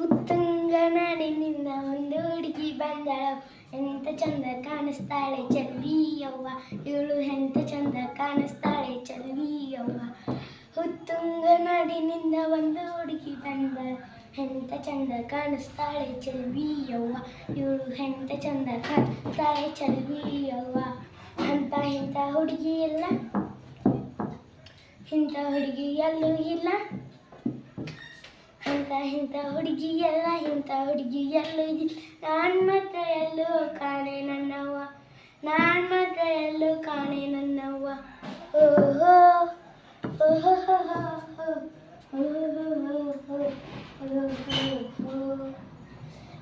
ಉತ್ತುಂಗ ನಾಡಿನಿಂದ ಒಂದು ಹುಡುಗಿ ಬಂದಳು. ಎಂತ ಚಂದ ಕಾಣಿಸ್ತಾಳೆ ಚಲ್ವಿಯವ್ವ. ಇವಳು ಎಂತ ಚಂದ ಕಾಣಿಸ್ತಾಳೆ ಚಲ್ವಿಯವ್ವ. ಉತ್ತುಂಗ ನಾಡಿನಿಂದ ಒಂದು ಹುಡುಗಿ ಬಂದಳು ಎಂತ ಚಂದ ಕಾಣಿಸ್ತಾಳೆ ಚಲ್ವಿಯವ್ವ. ಇವಳು ಎಂತ ಚಂದ ಕಾಣಿಸ್ತಾಳೆ ಚಲ್ವಿಯವ್ವ. ಅಂತ ಇಂಥ ಹುಡುಗಿ ಎಲ್ಲ ಇಂಥ ಹುಡುಗಿ ಎಲ್ಲೂ ಇಲ್ಲ. ಅಂತ ಇಂಥ ಹುಡುಗಿ ಎಲ್ಲ ಇಂಥ ಹುಡುಗಿ ಎಲ್ಲೂ ನಾನು ಮಾತ್ರ ಎಲ್ಲೂ ಕಾಣೆ ನನ್ನವ್ವ. ನಾನು ಮಾತ್ರ ಎಲ್ಲೂ ಕಾಣೆ ನನ್ನವ್ವ. ಓಹೋ ಓಹೋ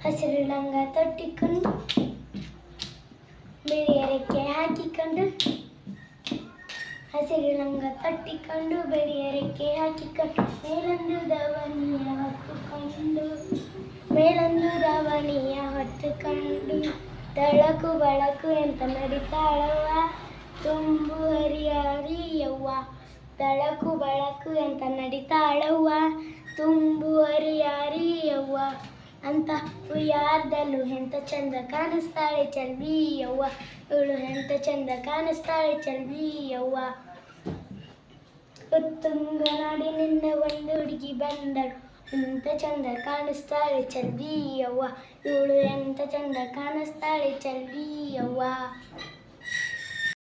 ಹಸಿರು ಲಂಗ ತೊಟ್ಟಿಕೊಂಡು ಬಿಳಿಯ ರೆಕ್ಕೆ ಹಾಕಿಕೊಂಡು ಹಸಿರು ಲಂಗ ತಟ್ಟಿಕೊಂಡು ಬೆಳೆಯ ರೆಕ್ಕೆ ಹಾಕಿಕೊಂಡು ಮೇಲೊಂದು ಮೇಲೊಂದು ಹೊತ್ತು ಕಂಡು ತಳಕು ಬಳಕು ಎಂತ ನಡಿತಾಳವ್ವ? ತುಂಬು ಹರಿ ಹರಿಯವ್ವ ತಳಕು ಬಳಕು ಎಂತ ನಡಿತಾಳವ್ವ? ತುಂಬು ಹರಿ ಹರಿಯವ್ವ ಅಂತ ಯಾರ್ದಲ್ಲೂ ಎಂತ ಚಂದ ಕಾಣಿಸ್ತಾಳೆ ಚಲ್ವಿಯವ್ವ ಇವಳು ಎಂತ ಚಂದ ಕಾಣಿಸ್ತಾಳೆ ಚಲ್ವಿಯವ್ವ ಉತ್ತುಂಗ ನಾಡಿನಿಂದ ಒಂದು ಹುಡುಗಿ ಬಂದಳು. ಎಂತ ಚಂದ ಕಾಣಿಸ್ತಾಳೆ ಚಲ್ವಿಯವ್ವ ಇವಳು ಎಂತ ಚಂದ ಕಾಣಿಸ್ತಾಳೆ ಚಲ್ವಿಯವ್ವ